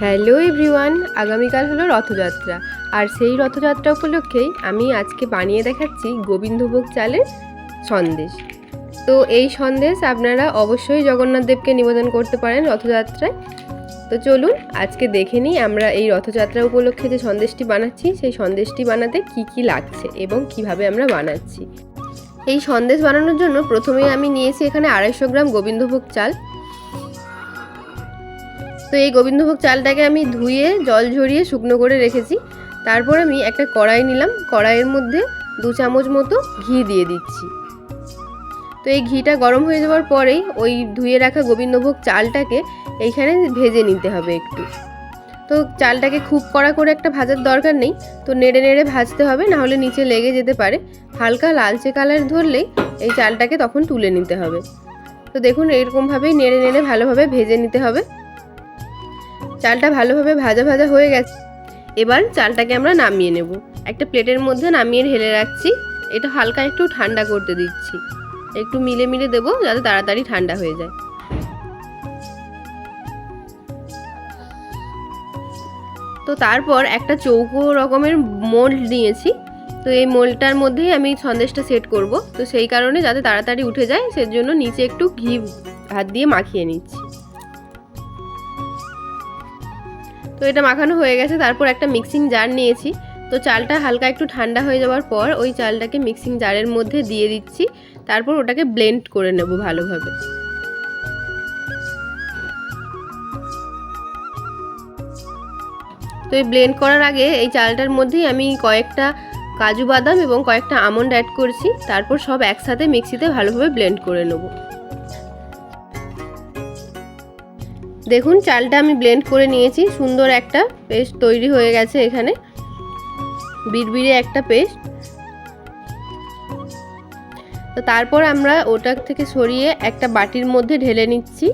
Hello everyone, আগামীকাল হলো রথযাত্রা। আর সেই রথযাত্রা উপলক্ষেই আমি আজকে বানিয়ে দেখাচ্ছি গোবিন্দভোগ চালের সন্দেশ। তো এই সন্দেশ আপনারা অবশ্যই জগন্নাথ দেবকে নিবেদন করতে পারেন রথযাত্রায়। তো চলুন, আজকে দেখে নিই আমরা এই রথযাত্রা উপলক্ষে যে সন্দেশটি বানাচ্ছি, সেই সন্দেশটি বানাতে কি কি লাগছে এবং কীভাবে আমরা বানাচ্ছি। এই সন্দেশ বানানোর জন্য প্রথমেই আমি নিয়েছি এখানে আড়াইশো গ্রাম গোবিন্দভোগ চাল। তো এই গোবিন্দভোগ চালটাকে আমি ধুয়ে, জল ঝরিয়ে শুকনো করে রেখেছি। তারপর আমি একটা কড়াই নিলাম। কড়াইয়ের মধ্যে দু চামচ মতো ঘি দিয়ে দিচ্ছি। তো এই ঘিটা গরম হয়ে যাওয়ার পরেই ওই ধুয়ে রাখা গোবিন্দভোগ চালটাকে এইখানে ভেজে নিতে হবে একটু। তো চালটাকে খুব কড়া করে একটা ভাজার দরকার নেই। তো নেড়ে নেড়ে ভাজতে হবে না হলে নিচে লেগে যেতে পারে। হালকা লালচে কালার ধরলেই এই চালটাকে তখন তুলে নিতে হবে। তো দেখুন, এরকমভাবেই নেড়ে নেড়ে ভালোভাবে ভেজে নিতে হবে। চালটা ভালোভাবে ভাজা ভাজা হয়ে গেছে। এবার চালটাকে আমরা নামিয়ে নেব। একটা প্লেটের মধ্যে নামিয়ে ঢেলে রাখছি। এটা হালকা একটু ঠান্ডা করতে দিচ্ছি। একটু মিলে মিলে দেবো যাতে তাড়াতাড়ি ঠান্ডা হয়ে যায়। তো তারপর একটা চৌকো রকমের মোল্ড নিয়েছি। তো এই মোল্ডটার মধ্যেই আমি সন্দেশটা সেট করব। তো সেই কারণে যাতে তাড়াতাড়ি উঠে যায়, সেজন্য নিচে একটু ঘি হাত দিয়ে মাখিয়ে নিচ্ছি। তো এটা মাখানো হয়ে গেছে, তারপর একটা মিক্সিং জার নিয়েছি। তো চালটা হালকা একটু ঠান্ডা হয়ে যাওয়ার পর ওই চালটাকে মিক্সিং জারের মধ্যে দিয়ে দিচ্ছি। তারপর ওটাকে ব্লেন্ড করে নেব ভালোভাবে। তো এই ব্লেন্ড করার আগে এই চালটার মধ্যেই আমি কয়েকটা কাজু বাদাম এবং কয়েকটা আমন্ড অ্যাড করছি। তারপর সব একসাথে মিক্সিতে ভালোভাবে ব্লেন্ড করে নেব। দেখুন, চালটা আমি ব্লেন্ড করে নিয়েছি। সুন্দর একটা পেস্ট তৈরি হয়ে গেছে এখানে। বিড়বিড়ে একটা পেস্ট তো তারপর আমরা ওটা থেকে সরিয়ে একটা বাটির মধ্যে ঢেলে নিচ্ছি।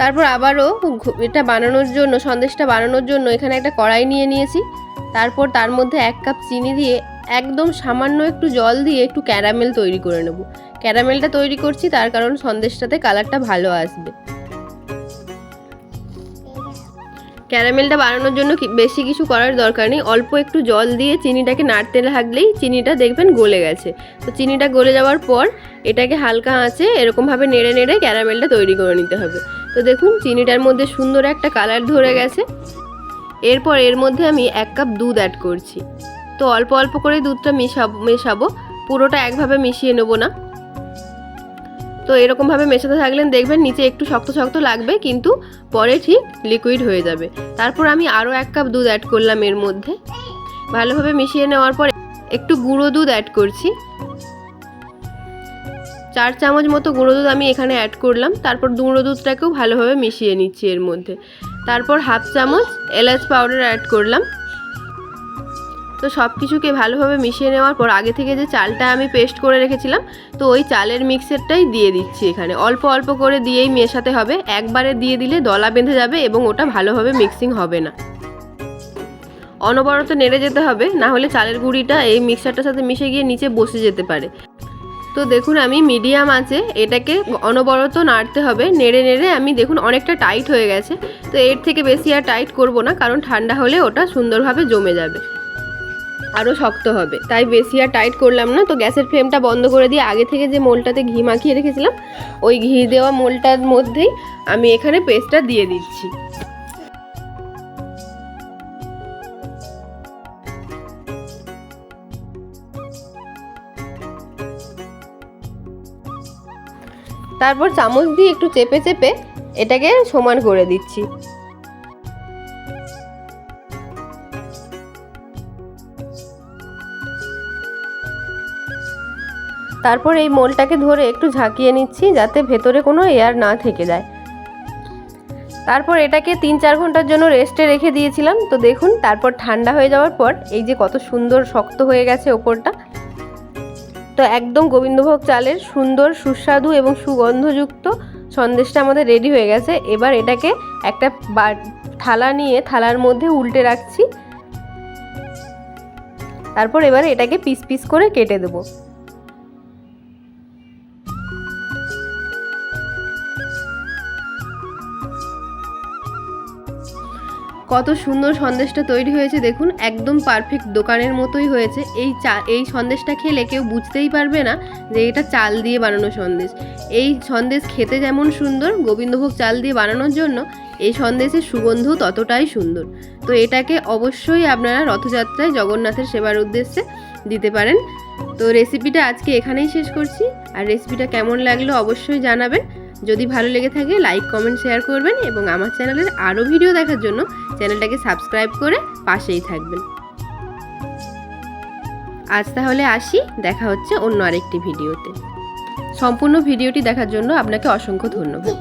তারপর আবারও এটা বানানোর জন্য, সন্দেশটা বানানোর জন্য এখানে একটা কড়াই নিয়ে নিয়েছি। তারপর তার মধ্যে এক কাপ চিনি দিয়ে একদম সামান্য একটু জল দিয়ে একটু ক্যারামেল তৈরি করে নেব। ক্যারামেলটা তৈরি করছি, তার কারণ সন্দেশটাতে কালারটা ভালো আসবে। ক্যারামেলটা বানানোর জন্য বেশি কিছু করার দরকার নেই। অল্প একটু জল দিয়ে চিনিটাকে নাড়তে লাগলেই চিনিটা দেখবেন গলে গেছে। তো চিনিটা গলে যাওয়ার পর এটাকে হালকা আঁচে এরকমভাবে নেড়ে নেড়ে ক্যারামেলটা তৈরি করে নিতে হবে। তো দেখুন, চিনিটার মধ্যে সুন্দর একটা কালার ধরে গেছে। এরপর এর মধ্যে আমি এক কাপ দুধ অ্যাড করছি। তো অল্প অল্প করে দুধটা মেশাবো মেশাবো। পুরোটা একভাবে মিশিয়ে নেব না। তো এরকমভাবে মেশাতে থাকলেন দেখবেন নিচে একটু শক্ত শক্ত লাগবে, কিন্তু পরে ঠিক লিকুইড হয়ে যাবে। তারপর আমি আরও এক কাপ দুধ অ্যাড করলাম এর মধ্যে। ভালোভাবে মিশিয়ে নেওয়ার পর একটু গুঁড়ো দুধ অ্যাড করছি। চার চামচ মতো গুঁড়ো দুধ আমি এখানে অ্যাড করলাম। তারপর গুঁড়ো দুধটাকেও ভালোভাবে মিশিয়ে নিচ্ছি এর মধ্যে। তারপর হাফ চামচ এলাচ পাউডার অ্যাড করলাম। তো সব কিছুকে ভালোভাবে মিশিয়ে নেওয়ার পর আগে থেকে যে চালটা আমি পেস্ট করে রেখেছিলাম, তো ওই চালের মিক্সারটাই দিয়ে দিচ্ছি এখানে। অল্প অল্প করে দিয়েই মেশাতে হবে। একবারে দিয়ে দিলে দলা বেঁধে যাবে এবং ওটা ভালোভাবে মিক্সিং হবে না। অনবরত নেড়ে যেতে হবে, না হলে চালের গুঁড়িটা এই মিক্সারটার সাথে মিশে গিয়ে নিচে বসে যেতে পারে। তো দেখুন, আমি মিডিয়াম আছে, এটাকে অনবরত নাড়তে হবে। নেড়ে নেড়ে আমি দেখুন, অনেকটা টাইট হয়ে গেছে। তো এর থেকে বেশি আর টাইট করব না, কারণ ঠান্ডা হলে ওটা সুন্দরভাবে জমে যাবে। আরও শক্ত হবে। তাই বেশি আর টাইট করলাম না। তো গ্যাসের ফ্লেমটা বন্ধ করে দিয়ে আগে থেকে যে মোলটাতে ঘি মাখিয়ে রেখেছিলাম, ওই ঘি দেওয়া মোলটার মধ্যেই আমি এখানে পেস্টটা দিয়ে দিচ্ছি। তারপর চামচ দিয়ে একটু চেপে চেপে এটাকে সমান করে দিচ্ছি। তারপর এই মোলটাকে ধরে একটু ঝাঁকিয়ে নিচ্ছি যাতে ভেতরে কোনো এয়ার না থেকে যায়। তারপর এটাকে তিন চার ঘণ্টার জন্য রেস্টে রেখে দিয়েছিলাম। তো দেখুন, তারপর ঠান্ডা হয়ে যাওয়ার পর এই যে কত সুন্দর শক্ত হয়ে গেছে ওপরটা। তো একদম গোবিন্দভোগ চালের সুন্দর, সুস্বাদু এবং সুগন্ধযুক্ত সন্দেশটা আমাদের রেডি হয়ে গেছে। এবার এটাকে একটা থালা নিয়ে থালার মধ্যে উল্টে রাখছি। তারপর এবার এটাকে পিস পিস করে কেটে দেবো। কত সুন্দর সন্দেশটা তৈরি হয়েছে দেখুন, একদম পারফেক্ট দোকানের মতোই হয়েছে। এই চা, এই সন্দেশটা খেলে কেউ বুঝতেই পারবে না যে এটা চাল দিয়ে বানানো সন্দেশ। এই সন্দেশ খেতে যেমন সুন্দর, গোবিন্দভোগ চাল দিয়ে বানানোর জন্য এই সন্দেশের সুগন্ধও ততটাই সুন্দর। তো এটাকে অবশ্যই আপনারা রথযাত্রায় জগন্নাথের সেবার উদ্দেশ্যে দিতে পারেন। তো রেসিপিটা আজকে এখানেই শেষ করছি। আর রেসিপিটা কেমন লাগল অবশ্যই জানাবেন। যদি ভালো লেগে থাকে লাইক কমেন্ট শেয়ার করবেন এবং আমার চ্যানেলের আরও ভিডিও দেখার জন্য চ্যানেলটাকে সাবস্ক্রাইব করে পাশেই থাকবেন। আজ তাহলে আসি, দেখা হচ্ছে অন্য আরেকটি ভিডিওতে। সম্পূর্ণ ভিডিওটি দেখার জন্য আপনাকে অসংখ্য ধন্যবাদ।